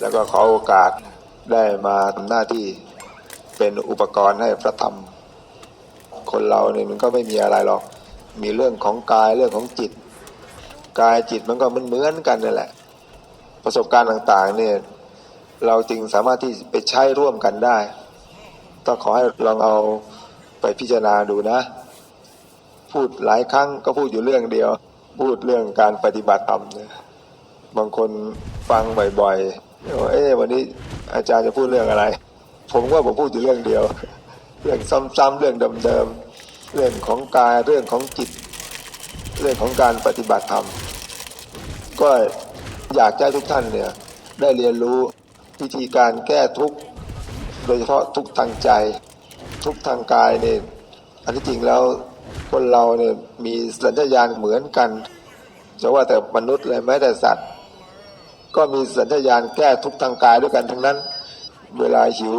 แล้วก็ขอโอกาสได้มาทำหน้าที่เป็นอุปกรณ์ให้พระธรรม คนเราเนี่ยมันก็ไม่มีอะไรหรอก มีเรื่องของกายเรื่องของจิต กายจิตมันก็มันเหมือนกันนั่นแหละ ประสบการณ์ต่างๆเนี่ยเราจึงสามารถที่ไปใช้ร่วมกันได้ ต้องขอให้ลองเอาไปพิจารณาดูนะ พูดหลายครั้งก็พูดอยู่เรื่องเดียว พูดเรื่องการปฏิบัติธรรมเนี่ยบางคน ฟังบ่อยๆว่าเอ๊ะวันนี้อาจารย์จะพูดเรื่องอะไร ผมว่าผมพูดอยู่เรื่องเดียว เรื่องซ้ำๆเรื่องเดิมๆเรื่องของกายเรื่องของจิต เรื่องของการปฏิบัติธรรมก็อยากจะให้ทุกท่านเนี่ยได้เรียนรู้วิธีการแก้ทุกโดยเฉพาะทุกทางใจ ทุกทางกายเนี่ยอันที่จริงแล้วคนเราเนี่ยมีสัญญาณเหมือนกันจะว่าแต่มนุษย์เลยแม้แต่สัตว์ ก็มีสัญชาตญาณแก้ทุกทางกายด้วยกันทั้งนั้น เวลาหิว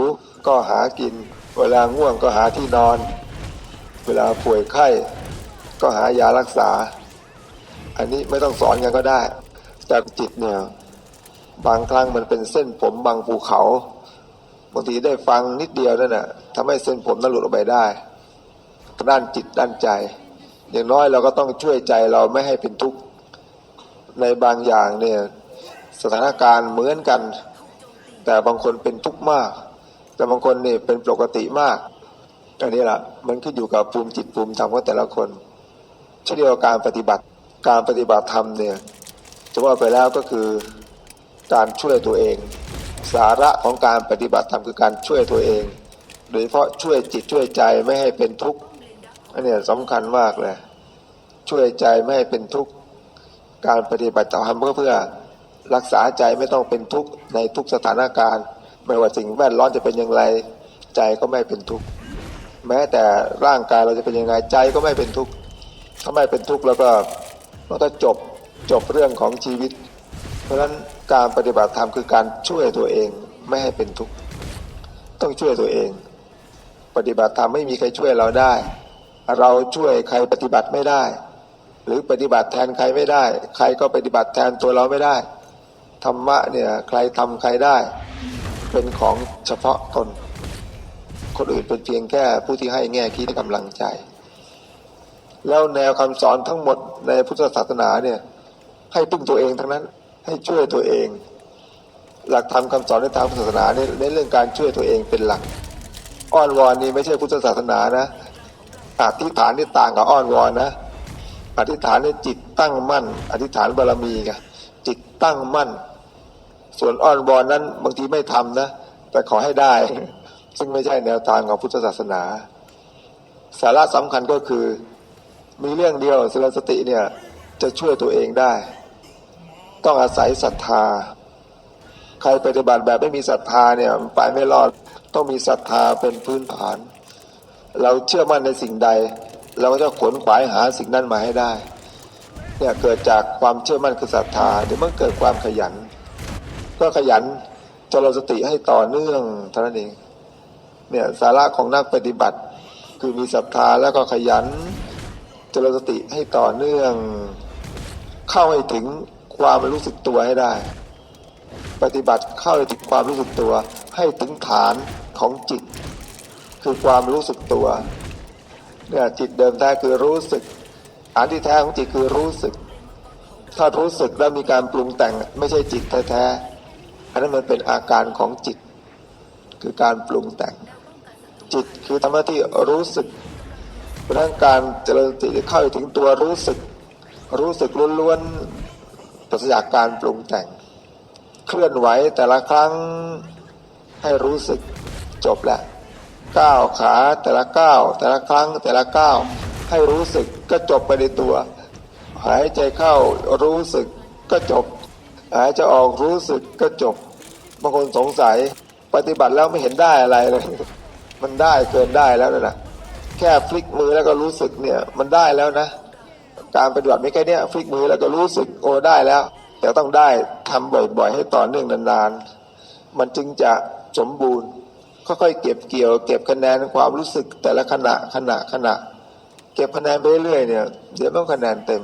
ก็หากิน เวลาง่วงก็หาที่นอน เวลาป่วยไข้ก็หายารักษา อันนี้ไม่ต้องสอนกันก็ได้ แต่จิตเนี่ยบางครั้งมันเป็นเส้นผมบางภูเขาบางทีได้ฟังนิดเดียวนั่นน่ะทำให้เส้นผมนั้นหลุดออกไปได้ด้านจิตด้านใจ อย่างน้อยเราก็ต้องช่วยใจเราไม่ให้เป็นทุกข์ในบางอย่างเนี่ย สถานการณ์เหมือนกัน แต่บางคนเป็นทุกข์มาก แต่บางคนนี่เป็นปกติมากอันนี้แหละมันขึ้นอยู่กับภูมิจิตภูมิธรรมของแต่ละคนเช่นเดียวกับการปฏิบัติการปฏิบัติธรรมเนี่ยจะว่าไปแล้วก็คือการช่วยตัวเอง สาระของการปฏิบัติธรรมคือการช่วยตัวเอง โดยเฉพาะช่วยจิตช่วยใจไม่ให้เป็นทุกข์อันเนี้ยสำคัญมากเลยช่วยใจไม่ให้เป็นทุกข์การปฏิบัติธรรมก็เพื่อ รักษาใจไม่ต้องเป็นทุกข์ในทุกสถานการณ์ ไม่ว่าสิ่งแวดล้อมจะเป็นอย่างไร ใจก็ไม่เป็นทุกข์แม้แต่ร่างกายเราจะเป็นยังไงใจก็ไม่เป็นทุกข์ถ้าไม่เป็นทุกข์แล้วก็มันก็จบจบเรื่องของชีวิต เพราะฉะนั้นการปฏิบัติธรรมคือการช่วยตัวเองไม่ให้เป็นทุกข์ต้องช่วยตัวเอง ปฏิบัติธรรมไม่มีใครช่วยเราได้ เราช่วยใครปฏิบัติไม่ได้ หรือปฏิบัติแทนใครไม่ได้ ใครก็ปฏิบัติแทนตัวเราไม่ได้ ธรรมะเนี่ยใครทำใครได้ เป็นของเฉพาะตน คนอื่นเป็นเพียงแค่ผู้ที่ให้แง่คิดกำลังใจ แล้วแนวคำสอนทั้งหมดในพุทธศาสนาเนี่ยให้พึ่งตัวเองทั้งนั้นให้ช่วยตัวเอง หลักธรรมคำสอนในทางพุทธศาสนาเนี่ยในเรื่องการช่วยตัวเองเป็นหลัก อ้อนวอนนี่ไม่ใช่พุทธศาสนานะอธิษฐานนี่ต่างกับอ้อนวอนนะอธิษฐานนี่จิตตั้งมั่น อธิษฐานบารมีไงจิตตั้งมั่น ส่วนอ้อนวอนนั้นบางทีไม่ทำนะ แต่ขอให้ได้ ซึ่งไม่ใช่แนวทางของพุทธศาสนา สาระสำคัญก็คือ มีเรื่องเดียวสรสติเนี่ยจะช่วยตัวเองได้ ต้องอาศัยศรัทธา ใครปฏิบัติแบบไม่มีศรัทธาเนี่ยไปไม่รอดต้องมีศรัทธาเป็นพื้นฐาน เราเชื่อมั่นในสิ่งใด เราก็จะขนขวายหาสิ่งนั้นมาให้ได้เนี่ยเกิดจากความเชื่อมั่นคือศรัทธาเดี๋ยวมันเกิดความขยัน ก็ขยันเจริญสติให้ต่อเนื่องเท่านั้นเองเนี่ยสาระของนักปฏิบัติ คือมีศรัทธาแล้วก็ขยันเจริญสติให้ต่อเนื่อง เข้าให้ถึงความรู้สึกตัวให้ได้ ปฏิบัติเข้าให้ถึงความรู้สึกตัว ให้ถึงฐานของจิต คือความรู้สึกตัวเนี่ยจิตเดิมแท้คือรู้สึกฐานที่แท้ของจิตคือรู้สึก ถ้ารู้สึกแล้วมีการปรุงแต่งไม่ใช่จิตแท้ๆ อันนั้นมันเป็นอาการของจิต คือการปรุงแต่ง จิตคือทำหน้าที่รู้สึกเพราะฉะนั้นการเจริญสติเข้าถึงตัวรู้สึก รู้สึกล้วนๆปราศจากการปรุงแต่ง เคลื่อนไหวแต่ละครั้งให้รู้สึกจบแล้วก้าวขาแต่ละก้าวแต่ละครั้งแต่ละก้าวให้รู้สึกก็จบไปในตัว หายใจเข้ารู้สึกก็จบ หายใจออกรู้สึกก็จบบางคนสงสัยปฏิบัติแล้วไม่เห็นได้อะไรเลย มันได้เกินได้แล้วนะแค่พลิกมือแล้วก็รู้สึกเนี่ยมันได้แล้วนะ การปฏิบัติไม่แค่เนี้ยพลิกมือแล้วก็รู้สึกโอ้ได้แล้ว แต่ต้องได้ทำบ่อยๆให้ต่อเนื่องนานๆ มันจึงจะสมบูรณ์ค่อยๆเก็บเกี่ยว เก็บคะแนนความรู้สึกแต่ละขณะขณะขณะ เก็บคะแนนไปเรื่อยๆเนี่ยเดี๋ยวมันคะแนนเต็ม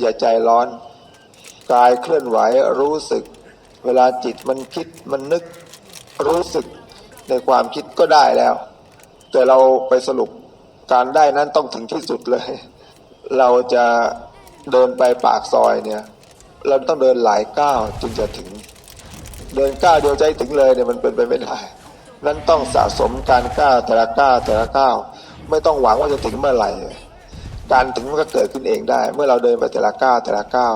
อย่าใจร้อน กายเคลื่อนไหวรู้สึก เวลาจิตมันคิดมันนึกรู้สึกในความคิดก็ได้แล้ว แต่เราไปสรุปการได้นั้นต้องถึงที่สุดเลย เราจะเดินไปปากซอยเนี่ย เราต้องเดินหลายก้าวจึงจะถึง เดินก้าวเดียวใจถึงเลยเนี่ยมันเป็นไปไม่ได้ นั้นต้องสะสมการก้าวแต่ละก้าวแต่ละก้าวไม่ต้องหวังว่าจะถึงเมื่อไหร่ การถึงมันก็เกิดขึ้นเองได้ เมื่อเราเดินไปแต่ละก้าวแต่ละก้าว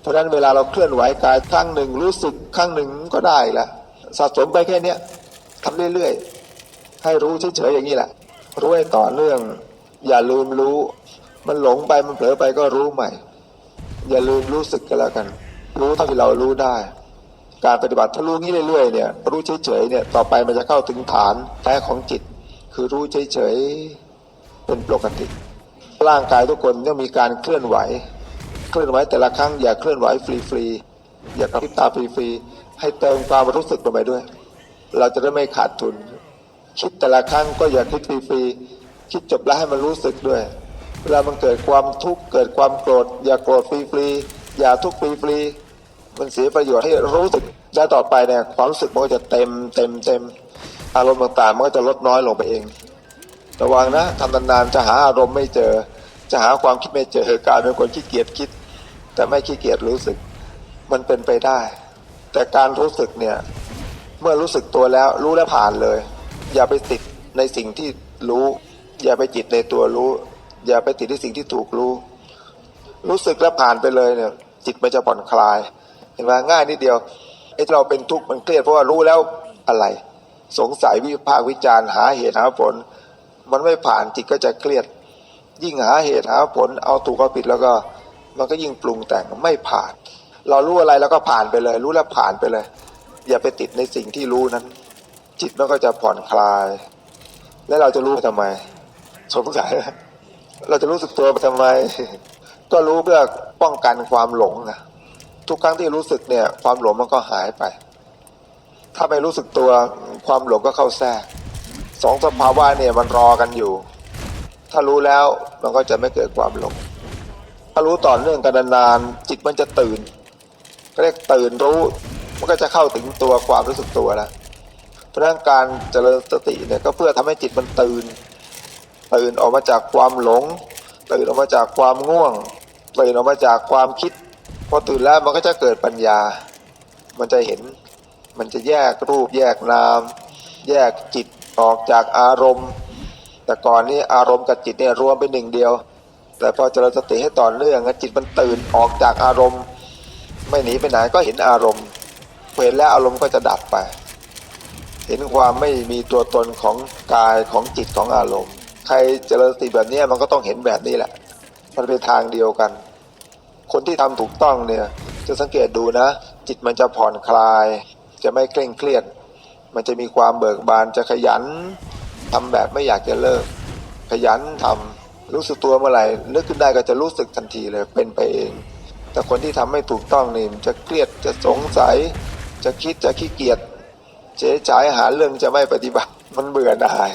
เพราะฉะนั้นเวลาเราเคลื่อนไหวกายครั้งหนึ่งรู้สึกครั้งหนึ่งก็ได้แล้วสะสมไปแค่เนี้ยทำเรื่อยๆ ให้รู้เฉยๆอย่างนี้แหละ รู้ให้ต่อเนื่อง อย่าลืมรู้ มันหลงไปมันเผลอไปก็รู้ใหม่ อย่าลืมรู้สึกกันแล้วกัน รู้เท่าที่เรารู้ได้ การปฏิบัติถ้ารู้งี้เรื่อยๆเนี่ยรู้เฉยๆเนี่ยต่อไปมันจะเข้าถึงฐานแท้ของจิต คือรู้เฉยๆเป็นปกติ ร่างกายทุกคนต้องมีการเคลื่อนไหว เคลื่อนไหวแต่ละครั้งอย่าเคลื่อนไหวฟรีๆอย่ากระพริบตาฟรีๆให้เติมความรู้สึกลงไปด้วย เราจะได้ไม่ขาดทุน คิดแต่ละครั้งก็อย่าคิดฟรีๆคิดจบแล้วให้มันรู้สึกด้วย เวลามันเกิดความทุกข์เกิดความโกรธ อย่าโกรธฟรีๆอย่าทุกข์ฟรีๆมันเสียประโยชน์ให้รู้สึกแล้ต่อไปเนี่ยความรู้สึกมันก็จะเต็มเต็มเต็มอารมณ์ต่างๆมันก็จะลดน้อยลงไปเอง ระวังนะทำนานๆจะหาอารมณ์ไม่เจอ จะหาความคิดไม่เจอการเป็นคนขี้เกียจคิด แต่ไม่ขี้เกียจรู้สึก มันเป็นไปได้ แต่การรู้สึกเนี่ย เมื่อรู้สึกตัวแล้วรู้แล้วผ่านเลย อย่าไปติดในสิ่งที่รู้ อย่าไปจิตในตัวรู้ อย่าไปติดในสิ่งที่ถูกรู้ รู้สึกแล้วผ่านไปเลยเนี่ย จิตมันจะผ่อนคลาย เห็นไหมง่ายนิดเดียวไอ้เราเป็นทุกข์มันเครียดเพราะว่ารู้แล้วอะไร สงสัยวิพากษ์วิจารณ์หาเหตุหาผล มันไม่ผ่านจิตก็จะเครียด ยิ่งหาเหตุหาผลเอาถูกเอาผิดแล้วก็ มันก็ยิ่งปรุงแต่งไม่ผ่าน เรารู้อะไรแล้วก็ผ่านไปเลย รู้แล้วผ่านไปเลย อย่าไปติดในสิ่งที่รู้นั้น จิตมันก็จะผ่อนคลาย แล้วเราจะรู้ไปทำไมสงสัยเราจะรู้สึกตัวไปทำไม ก็รู้เพื่อป้องกันความหลงนะทุกครั้งที่รู้สึกเนี่ย ความหลงมันก็หายไป ถ้าไม่รู้สึกตัวความหลงก็เข้าแทรกสองสภาวะเนี่ยมันรอกันอยู่ ถ้ารู้แล้วมันก็จะไม่เกิดความหลง ถ้ารู้ต่อเนื่องกันนานๆจิตมันจะตื่นก็เรียกตื่นรู้ มันก็จะเข้าถึงตัวความรู้สึกตัวแล้วเพราะนั้นการเจริญสติเนี่ยก็เพื่อทำให้จิตมันตื่น ตื่นออกมาจากความหลง ตื่นออกมาจากความง่วง ตื่นออกมาจากความคิด พอตื่นแล้วมันก็จะเกิดปัญญา มันจะเห็น มันจะแยกรูป แยกนาม แยกจิตออกจากอารมณ์ แต่ก่อนนี้อารมณ์กับจิตเนี่ยรวมเป็นหนึ่งเดียว แต่พอเจริญสติให้ต่อเนื่องจิตมันตื่นออกจากอารมณ์ ไม่หนีไปไหนก็เห็นอารมณ์เห็นแล้วอารมณ์ก็จะดับไป เห็นความไม่มีตัวตนของกายของจิตของอารมณ์ ใครเจริญสติแบบนี้มันก็ต้องเห็นแบบนี้แหละ มันเป็นทางเดียวกัน คนที่ทำถูกต้องเนี่ย จะสังเกตดูนะ จิตมันจะผ่อนคลาย จะไม่เคร่งเครียด มันจะมีความเบิกบานจะขยันทำแบบไม่อยากจะเลิก ขยันทำ รู้สึกตัวเมื่อไหร่นึกขึ้นได้ก็จะรู้สึกทันทีเลยเป็นไปเอง แต่คนที่ทำไม่ถูกต้องนี่จะเครียดจะสงสัย จะคิดจะขี้เกียจเจ๊ฉายหาเรื่องจะไม่ปฏิบัติมันเบื่อหน่าย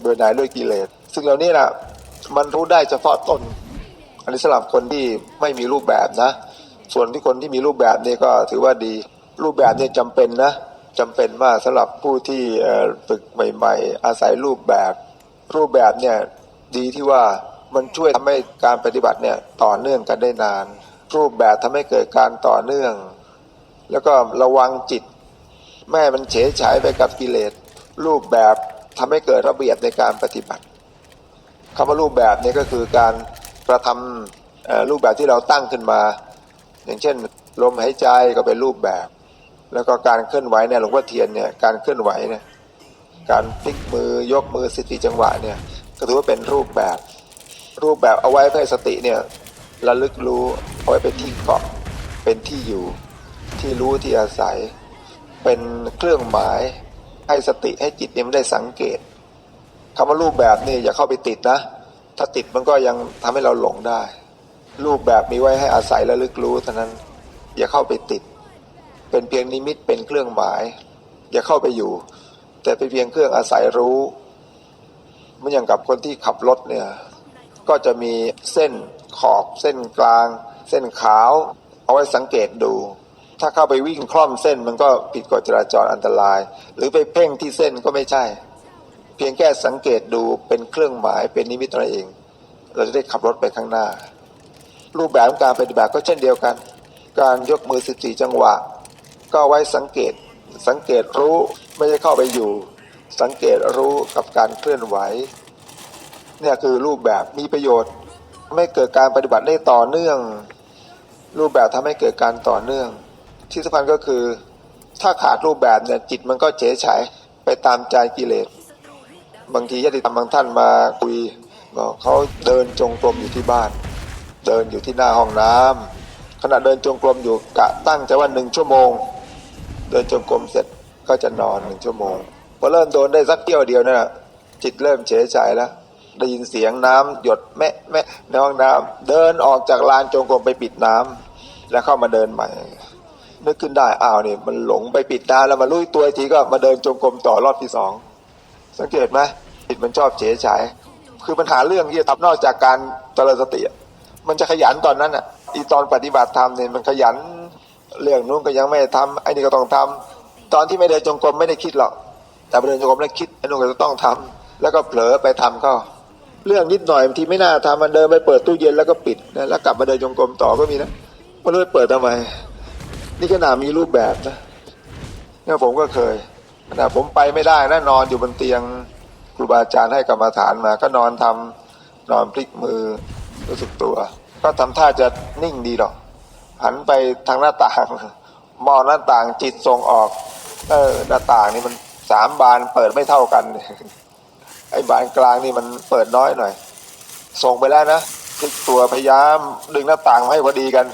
เบื่อหน่ายด้วยกิเลสซึ่งเหล่านี้นะมันรู้ได้เฉพาะตน อันนี้สำหรับคนที่ไม่มีรูปแบบนะ ส่วนที่คนที่มีรูปแบบนี่ก็ถือว่าดีรูปแบบนี่จำเป็นนะจำเป็นมากสำหรับผู้ที่ฝึกใหม่ ๆ อาศัยรูปแบบ รูปแบบเนี่ย ดีที่ว่ามันช่วยทำให้การปฏิบัติเนี่ยต่อเนื่องกันได้นาน รูปแบบทำให้เกิดการต่อเนื่อง แล้วก็ระวังจิต แม่มันเฉยฉายไปกับกิเลส รูปแบบทำให้เกิดระเบียบในการปฏิบัติคำว่ารูปแบบเนี่ยก็คือการกระทำเอ่อรูปแบบที่เราตั้งขึ้นมา อย่างเช่น ลมหายใจก็เป็นรูปแบบ แล้วก็การเคลื่อนไหวเนี่ยหลวงพ่อเทียนเนี่ยการเคลื่อนไหวเนี่ยการพลิกมือยกมือสิทธิจังหวะเนี่ย ก็ถือว่าเป็นรูปแบบ รูปแบบเอาไว้เพื่อให้สติเนี่ยระลึกรู้เอาไว้เป็นที่เกาะเป็นที่อยู่ ที่รู้ที่อาศัย เป็นเครื่องหมายให้สติให้จิตเนี่ยมันได้สังเกตคำว่ารูปแบบนี่อย่าเข้าไปติดนะ ถ้าติดมันก็ยังทำให้เราหลงได้ รูปแบบมีไว้ให้อาศัยและลึกรู้เท่านั้นอย่าเข้าไปติด เป็นเพียงนิมิตเป็นเครื่องหมาย อย่าเข้าไปอยู่ แต่เป็นเพียงเครื่องอาศัยรู้ มันอย่างกับคนที่ขับรถเนี่ยก็จะมีเส้นขอบเส้นกลาง เส้นขาว เอาไว้สังเกตดู ถ้าเข้าไปวิ่งคล่อมเส้นมันก็ผิดกฎจราจรอันตราย หรือไปเพ่งที่เส้นก็ไม่ใช่ เพียงแค่สังเกตดูเป็นเครื่องหมายเป็นนิมิตตัวเอง เราจะได้ขับรถไปข้างหน้า รูปแบบของการปฏิบัติก็เช่นเดียวกัน การยกมือ14จังหวะ ก็ไว้สังเกตสังเกตรู้ไม่ได้เข้าไปอยู่ สังเกตรู้กับการเคลื่อนไหวเนี่ยคือรูปแบบมีประโยชน์ไม่เกิดการปฏิบัติได้ต่อเนื่อง รูปแบบทำให้เกิดการต่อเนื่อง ที่สำคัญก็คือ ถ้าขาดรูปแบบเนี่ยจิตมันก็เฉยเฉยไปตามใจกิเลส บางทีญาติธรรมบางท่านมาคุยบอกเขาเดินจงกรมอยู่ที่บ้าน เดินอยู่ที่หน้าห้องน้ำขณะเดินจงกรมอยู่กะตั้งใจว่าหนึ่งชั่วโมง เดินจงกรมเสร็จก็จะนอนหนึ่งชั่วโมง พอเริ่มโดนได้สักเที่ยวเดียวนั่นแหะจิตเริ่มเฉยฉายแล้วได้ยินเสียงน้ำหยดแม่แม่ในห้องน้ำเดินออกจากลานจงกรมไปปิดน้ำแล้วเข้ามาเดินใหม่ นึกขึ้นได้อ้าวนี่มันหลงไปปิดน้ำแล้วมาลุยตัวทีก็มาเดินจงกรมต่อรอบที่สองสังเกตไหมจิตมันชอบเฉยฉายคือปัญหาเรื่องที่จะทำนอกจากการเจริญสติมันจะขยันตอนนั้นอะอีตอนปฏิบัติธรรมเนี่ยมันขยันเรื่องนู้นก็ยังไม่ทำไอ้นี่ก็ต้องทำตอนที่ไม่เดินจงกรมไม่ได้คิดหรอก แต่พอเดินจงกรมแล้วคิดไอ้นู้นก็จะต้องทำแล้วก็เผลอไปทำก็ เรื่องนิดหน่อยบางทีไม่น่าทำมันเดินไปเปิดตู้เย็นแล้วก็ปิดนะแล้วกลับมาเดินจงกรมต่อก็มีนะมันเลยเปิดทำไม นี่ขนาดมีรูปแบบนะเนี่ยผมก็เคยขนาดผมไปไม่ได้นะนอนอยู่บนเตียงครูบาอาจารย์ให้กรรมฐานมา ก็นอนทำนอนพลิกมือรู้สึกตัว ก็ทำท่าจะนิ่งดีหรอกหันไปทางหน้าต่าง มองหน้าต่างจิตส่งออก เออหน้าต่างนี่มัน สามบานเปิดไม่เท่ากัน ไอ้บานกลางนี่มันเปิดน้อยหน่อย ส่งไปแล้วนะพลิกตัวพยายามดึงหน้าต่างมาให้พอดีกัน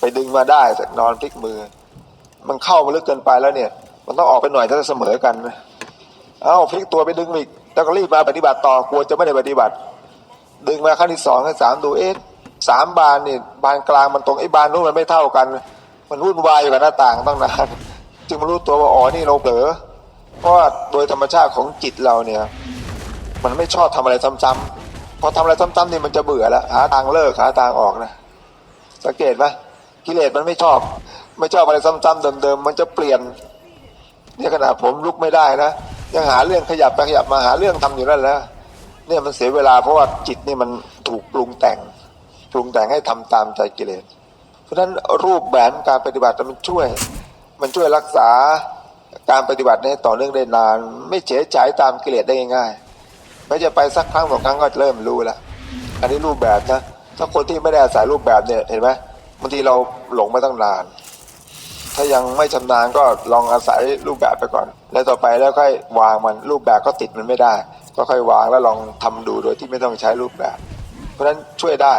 ไปดึงมาได้แต่นอนพลิกมือ มันเข้ามาลึกเกินไปแล้วเนี่ย มันต้องออกไปหน่อยถ้าจะเสมอกันนะเอ้าพลิกตัวไปดึงอีกแล้วก็รีบมาปฏิบัติต่อกลัวจะไม่ได้ปฏิบัติ ดึงมาขั้นที่สองขั้นสามดูเอ๊ะสามบานนี่บานกลางมันตรงไอ้บานนู้นมันไม่เท่ากัน มันวุ่นวายอยู่กับหน้าต่างตั้งนานจึงมารู้ตัวว่าอ๋อนี่เราเผลอ เพราะว่าโดยธรรมชาติของจิตเราเนี่ย มันไม่ชอบทำอะไรซ้ำๆพอทำอะไรซ้ำๆนี่มันจะเบื่อแล้วหาทางเลิกหาทางออกนะ สังเกตไหมกิเลสมันไม่ชอบ ไม่ชอบอะไรซ้ำๆเดิมๆมันจะเปลี่ยนเนี่ยขนาดผมลุกไม่ได้นะยังหาเรื่องขยับไปขยับมาหาเรื่องทำอยู่นั่นแล้วเนี่ยมันเสียเวลาเพราะว่าจิตนี่มันถูกปรุงแต่ง ปรุงแต่งให้ทำตามใจกิเลส เพราะฉะนั้นรูปแบบการปฏิบัติมันช่วย มันช่วยรักษา การปฏิบัติให้ต่อเนื่องได้นาน ไม่เฉยฉายตามกิเลสได้ง่ายๆไม่จะไปสักครั้งสองครั้งก็เริ่มรู้แล้วอันนี้รูปแบบนะถ้าคนที่ไม่ได้อาศัยรูปแบบเนี่ยเห็นไหมบางทีเราหลงมาตั้งนาน ถ้ายังไม่ชำนาญก็ลองอาศัยรูปแบบไปก่อน แล้วต่อไปแล้วค่อยวางมันรูปแบบก็ติดมันไม่ได้ ก็ค่อยวางแล้วลองทำดูโดยที่ไม่ต้องใช้รูปแบบ เพราะฉะนั้นช่วยได้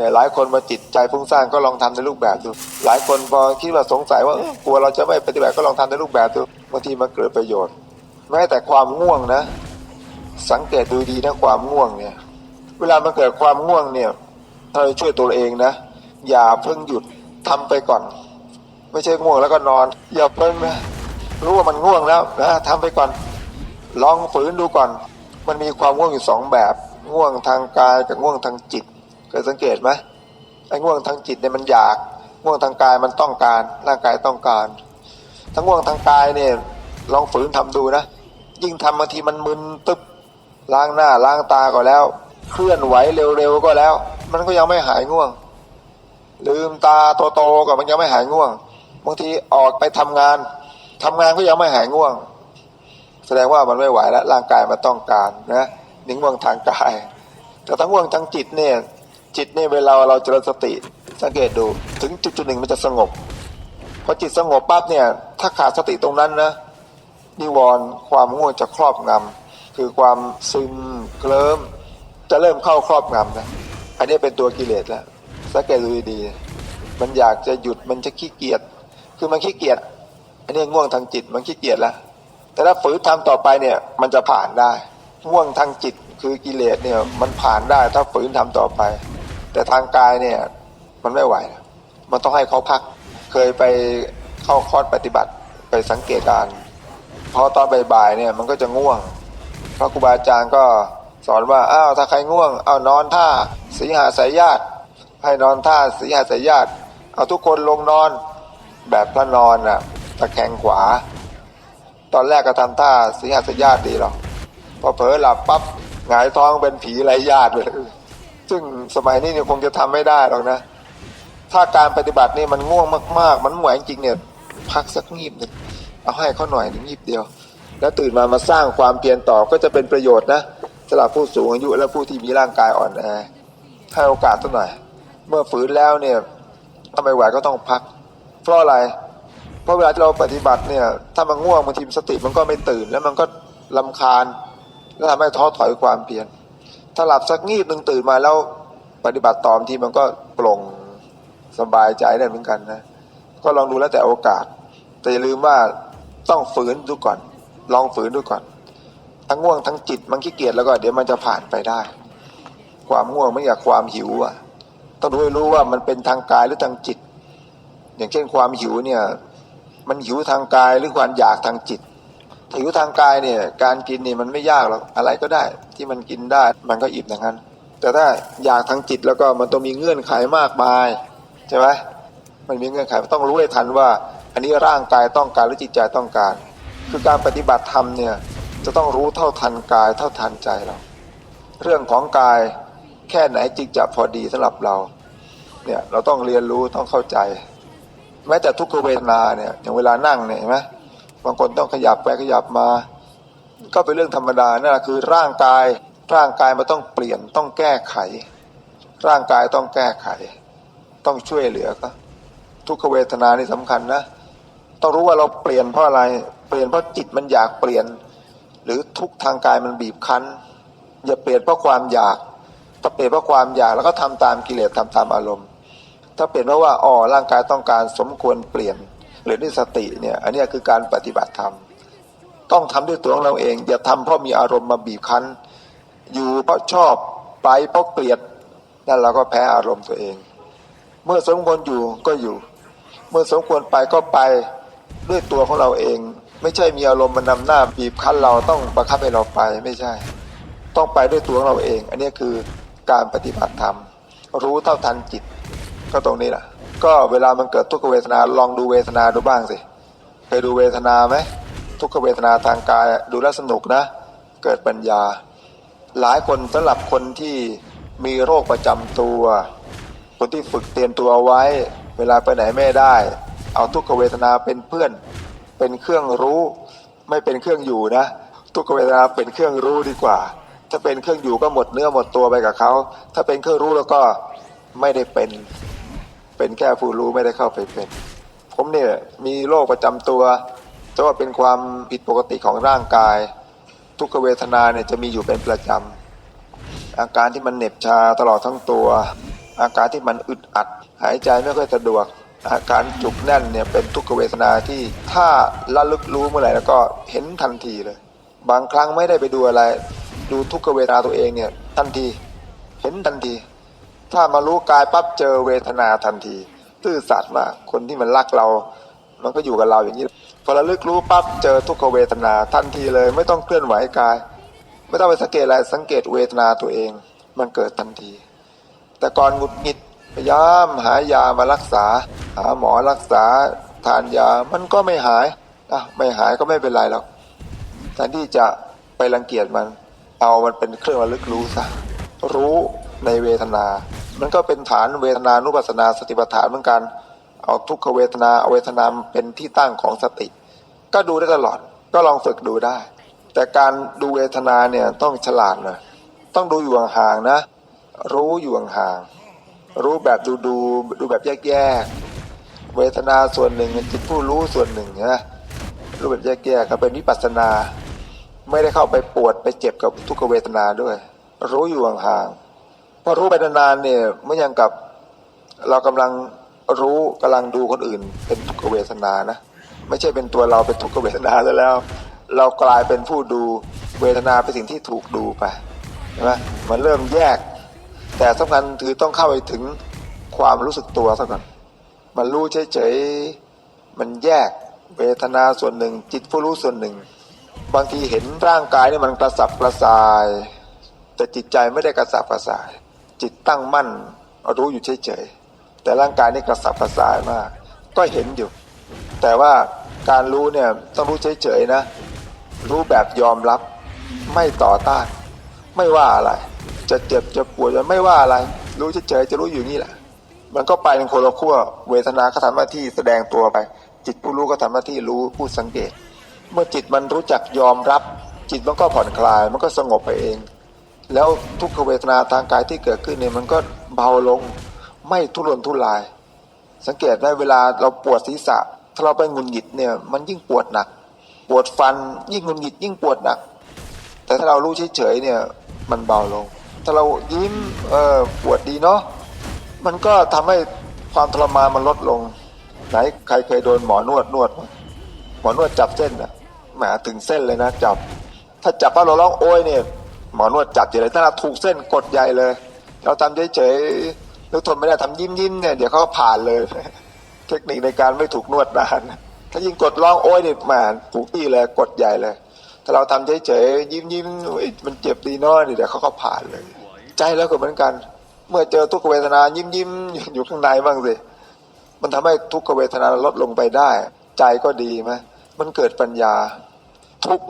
เนี่ยหลายคนมาจิตใจฟุ้งซ่านก็ลองทำในรูปแบบดู หลายคนพอคิดว่าสงสัยว่าเออกลัวเราจะไม่ปฏิบัติก็ลองทำในรูปแบบดูบางทีมันเกิดประโยชน์ แม้แต่ความง่วงนะ สังเกตดูดีนะความง่วงเนี่ย เวลามันเกิดความง่วงเนี่ยเราช่วยตัวเองนะ อย่าเพิ่งหยุดทำไปก่อน ไม่ใช่ง่วงแล้วก็นอน อย่าเพิ่งนะรู้ว่ามันง่วงแล้วนะทำไปก่อน ลองฝืนดูก่อน มันมีความง่วงอยู่สองแบบ ง่วงทางกายกับง่วงทางจิต เคยสังเกตไหมไอ้ง่วงทางจิตเนี่ยมันอยาก ง่วงทางกายมันต้องการ ร่างกายต้องการ ทั้งง่วงทางกายเนี่ยลองฝืนทำดูนะ ยิ่งทำบางทีมันมึนตึ๊บล้างหน้าล้างตาก็แล้ว เคลื่อนไหวเร็วๆก็แล้ว มันก็ยังไม่หายง่วง ลืมตาโตๆก็มันยังไม่หายง่วงบางทีออกไปทำงานทำงานก็ยังไม่หายง่วง แสดงว่ามันไม่ไหวแล้วร่างกายมันต้องการนะนิ่งง่วงทางกาย แต่ทั้งง่วงทางจิตเนี่ย จิตเนี่ยเวลาเราเจริญสติสังเกตดู ถึงจุดจุดหนึ่งมันจะสงบพอจิตสงบปั๊บเนี่ย ถ้าขาดสติตรงนั้นนะนิวรณ์ความง่วงจะครอบงำคือความซึมเคลิ้มจะเริ่มเข้าครอบงำนะอันนี้เป็นตัวกิเลสแล้วสังเกตดูดีๆมันอยากจะหยุดมันจะขี้เกียจคือมันขี้เกียจอันนี้ง่วงทางจิตมันขี้เกียจแล้วแต่ถ้าฝืนทำต่อไปเนี่ยมันจะผ่านได้ง่วงทางจิตคือกิเลสเนี่ยมันผ่านได้ถ้าฝืนทำต่อไป แต่ทางกายเนี่ยมันไม่ไหว มันต้องให้เขาพัก เคยไปเข้าคอร์สปฏิบัติไปสังเกตการพอตอนบ่ายๆเนี่ยมันก็จะง่วง พระครูบาอาจารย์ก็สอนว่าอ้าวถ้าใครง่วง เอานอนท่าสีหาสายญาติ ให้นอนท่าสีหาสายญาติ เอาทุกคนลงนอนแบบพระนอนน่ะตะแคงขวา ตอนแรกก็ทำท่าสีหัสายญาติดีหรอกพอเผลอหลับปั๊บหงายท้องเป็นผีไรญาติเลย ซึ่งสมัยนี้เนี่ยคงจะทำไม่ได้หรอกนะ ถ้าการปฏิบัตินี่มันง่วงมาก ๆ มันหมวยจริงเนี่ย พักสักงีบหนึ่งเอาให้เขาหน่อยหนึ่งงีบเดียว แล้วตื่นมามาสร้างความเพียรต่อก็จะเป็นประโยชน์นะสำหรับผู้สูงอายุและผู้ที่มีร่างกายอ่อนแอให้โอกาสสักหน่อย เมื่อฝืนแล้วเนี่ยถ้าไมไหวก็ต้องพัก เพราะอะไร เพราะเวลาที่เราปฏิบัติเนี่ย ถ้ามันง่วงบางทีสติมันก็ไม่ตื่น แล้วมันก็ลำคาญ แล้วทำให้ท้อถอยความเพียร ถ้าหลับสักงีบหนึ่งตื่นมาแล้วปฏิบัติตอบางทีมันก็โปร่งสบายใจได้เหมือนกันนะ ก็ลองดูแล้วแต่โอกาส แต่อย่าลืมว่าต้องฝืนดูก่อน ลองฝืนดูก่อน ทั้งง่วงทั้งจิตมันขี้เกียจแล้วก็เดี๋ยวมันจะผ่านไปได้ ความง่วงไม่อยากความหิวอะ ต้องดูให้รู้ว่ามันเป็นทางกายหรือทางจิต อย่างเช่นความหิวเนี่ย มันหิวทางกายหรือความอยากทางจิต หิวทางกายเนี่ยการกินนี่มันไม่ยากหรอกอะไรก็ได้ที่มันกินได้มันก็อิ่มอย่างนั้น แต่ถ้าอยากทางจิตแล้วก็มันต้องมีเงื่อนไขมากมายใช่ไหมมันมีเงื่อนไขต้องรู้ให้ทันว่า อันนี้ร่างกายต้องการหรือจิตใจต้องการ คือการปฏิบัติธรรมเนี่ยจะต้องรู้เท่าทันกายเท่าทันใจเรา เรื่องของกายแค่ไหนจึงจะพอดีสำหรับเราเนี่ยเราต้องเรียนรู้ต้องเข้าใจ แม้แต่ทุกขเวทนาเนี่ยอย่างเวลานั่งเนี่ยเห็นไหม บางคนต้องขยับไปขยับมา ก็เป็นเรื่องธรรมดานั่นแหละคือร่างกายร่างกายมันต้องเปลี่ยนต้องแก้ไข ร่างกายต้องแก้ไข ต้องช่วยเหลือก็ทุกขเวทนานี่สำคัญนะต้องรู้ว่าเราเปลี่ยนเพราะอะไรเปลี่ยนเพราะจิตมันอยากเปลี่ยน หรือทุกทางกายมันบีบคั้น อย่าเปลี่ยนเพราะความอยาก ถ้าเปลี่ยนเพราะความอยากแล้วก็ทำตามกิเลสทำตามอารมณ์ ถ้าเปลี่ยนเพราะว่าอ๋อร่างกายต้องการสมควรเปลี่ยน หรือด้วยสติเนี่ยอันนี้คือการปฏิบัติธรรม ต้องทำด้วยตัวของเราเอง อย่าทำเพราะมีอารมณ์มาบีบคั้น อยู่เพราะชอบไปเพราะเกลียดนั่นเราก็แพ้อารมณ์ตัวเอง เมื่อสมควรอยู่ก็อยู่ เมื่อสมควรไปก็ไปด้วยตัวของเราเอง ไม่ใช่มีอารมณ์มานำหน้าบีบคั้นเราต้องบังคับให้เราไปไม่ใช่ ต้องไปด้วยตัวของเราเอง อันนี้คือการปฏิบัติธรรม รู้เท่าทันจิตก็ตรงนี้แหละ ก็เวลามันเกิดทุกขเวทนาลองดูเวทนาดูบ้างสิเคยดูเวทนาไหมทุกขเวทนาทางกายดูแลสนุกนะ เกิดปัญญา หลายคนสำหรับคนที่มีโรคประจำตัว คนที่ฝึกเตรียมตัวเอาไว้ เวลาไปไหนไม่ได้ เอาทุกขเวทนาเป็นเพื่อน เป็นเครื่องรู้ ไม่เป็นเครื่องอยู่นะ ทุกขเวทนาเป็นเครื่องรู้ดีกว่า ถ้าเป็นเครื่องอยู่ก็หมดเนื้อหมดตัวไปกับเขาถ้าเป็นเครื่องรู้แล้วก็ไม่ได้เป็น เป็นแค่ผู้รู้ไม่ได้เข้าไปเป็น ผมเนี่ยมีโรคประจำตัวแต่ว่าเป็นความผิดปกติของร่างกาย ทุกขเวทนาเนี่ยจะมีอยู่เป็นประจำอาการที่มันเหน็บชาตลอดทั้งตัว อาการที่มันอึดอัด หายใจไม่ค่อยสะดวก อาการจุกแน่นเนี่ยเป็นทุกขเวทนาที่ถ้าละลึกรู้เมื่อไหร่แล้วก็เห็นทันทีเลย บางครั้งไม่ได้ไปดูอะไร ดูทุกขเวทนาตัวเองเนี่ยทันที เห็นทันที ถ้ามารู้กายปั๊บเจอเวทนาทันทีซื่อสัตย์มากคนที่มันรักเรา มันก็อยู่กับเราอย่างนี้พอระลึกรู้ปั๊บเจอทุกขเวทนาทันทีเลย ไม่ต้องเคลื่อนไหวกาย ไม่ต้องไปสังเกตอะไรสังเกตเวทนาตัวเอง มันเกิดทันที แต่ก่อนหงุดหงิดพยายามหายามารักษา หาหมอรักษาทานยามันก็ไม่หายอะไม่หายก็ไม่เป็นไรหรอกแทนที่จะไปรังเกียจมัน เอามันเป็นเครื่องระลึกรู้ซะรู้ในเวทนา มันก็เป็นฐานเวทนานุปัสสนาสติปัฏฐานเหมือนกัน เอาทุกขเวทนาเอาเวทนาเป็นที่ตั้งของสติ ก็ดูได้ตลอด ก็ลองฝึกดูได้ แต่การดูเวทนาเนี่ยต้องฉลาดหน่อยต้องดูอยู่ห่างๆนะ รู้อยู่ห่างๆรู้แบบดูดูดูแบบแยกๆเวทนาส่วนหนึ่งเป็นจิตผู้รู้ส่วนหนึ่งนะรู้แบบแยกๆก็เป็นวิปัสสนา ไม่ได้เข้าไปปวดไปเจ็บกับทุกขเวทนาด้วย รู้อยู่ห่างๆ พอรู้ไปนานๆเนี่ยเมื่อยังกับเรากำลังรู้กำลังดูคนอื่น เป็นทุกขเวทนานะ ไม่ใช่เป็นตัวเราเป็นทุกขเวทนาแล้วแล้ว เรากลายเป็นผู้ดูเวทนาเป็นสิ่งที่ถูกดูไปใช่ไหมมันเริ่มแยก แต่สำคัญคือต้องเข้าไปถึงความรู้สึกตัวซะก่อนมันรู้เฉยๆมันแยกเวทนาส่วนหนึ่ง จิตผู้รู้ส่วนหนึ่ง บางทีเห็นร่างกายนี่มันกระสับกระส่าย แต่จิตใจไม่ได้กระสับกระส่าย จิตตั้งมั่นรู้อยู่เฉยๆแต่ร่างกายนี่กระสับกระส่ายมาก ก็เห็นอยู่ แต่ว่าการรู้เนี่ยต้องรู้เฉยๆนะ รู้แบบยอมรับ ไม่ต่อต้าน ไม่ว่าอะไร จะเจ็บจะปวดจะไม่ว่าอะไร รู้เฉยๆจะรู้อยู่นี่แหละ มันก็ไปเป็นคนละขั้วเวทนาก็ทำหน้าที่แสดงตัวไป จิตผู้รู้ก็ทำหน้าที่รู้ผู้สังเกต เมื่อจิตมันรู้จักยอมรับ จิตมันก็ผ่อนคลาย มันก็สงบไปเอง แล้วทุกขเวทนาทางกายที่เกิดขึ้นเนี่ยมันก็เบาลงไม่ทุรนทุราย สังเกตได้เวลาเราปวดศีรษะ ถ้าเราไปงุนหงิดเนี่ยมันยิ่งปวดหนัก ปวดฟันยิ่งงุนหงิดยิ่งปวดหนัก แต่ถ้าเรารู้เฉยๆเนี่ยมันเบาลง ถ้าเรายิ้มเออปวดดีเนาะมันก็ทำให้ความทรมานมันลดลง ไหนใครเคยโดนหมอนวดนวด หมอนวดจับเส้นนะแหมถึงเส้นเลยนะจับ ถ้าจับแล้วเราร้องโอยเนี่ย หมอนวดจับอยู่เลยถ้าเราถูกเส้นกดใหญ่เลย เราทำเฉยๆแล้วทนไม่ได้ทำยิ้มยิ้มๆเนี่ยเดี๋ยวเขาก็ผ่านเลย เทคนิคในการไม่ถูกนวดนานถ้ายิ่งกดร้องโอ้ยนี่แหมถูกที่เลยกดใหญ่เลย ถ้าเราทำเฉยๆยิ้มยิ้มๆมันเจ็บดีเน้อยเดี๋ยวเขาก็ผ่านเลย ใจแล้วก็เหมือนกัน เมื่อเจอทุกขเวทนายิ้มยิ้มๆอยู่ข้างในบ้างสิมันทำให้ทุกขเวทนาลดลงไปได้ ใจก็ดีไหมมันเกิดปัญญาทุก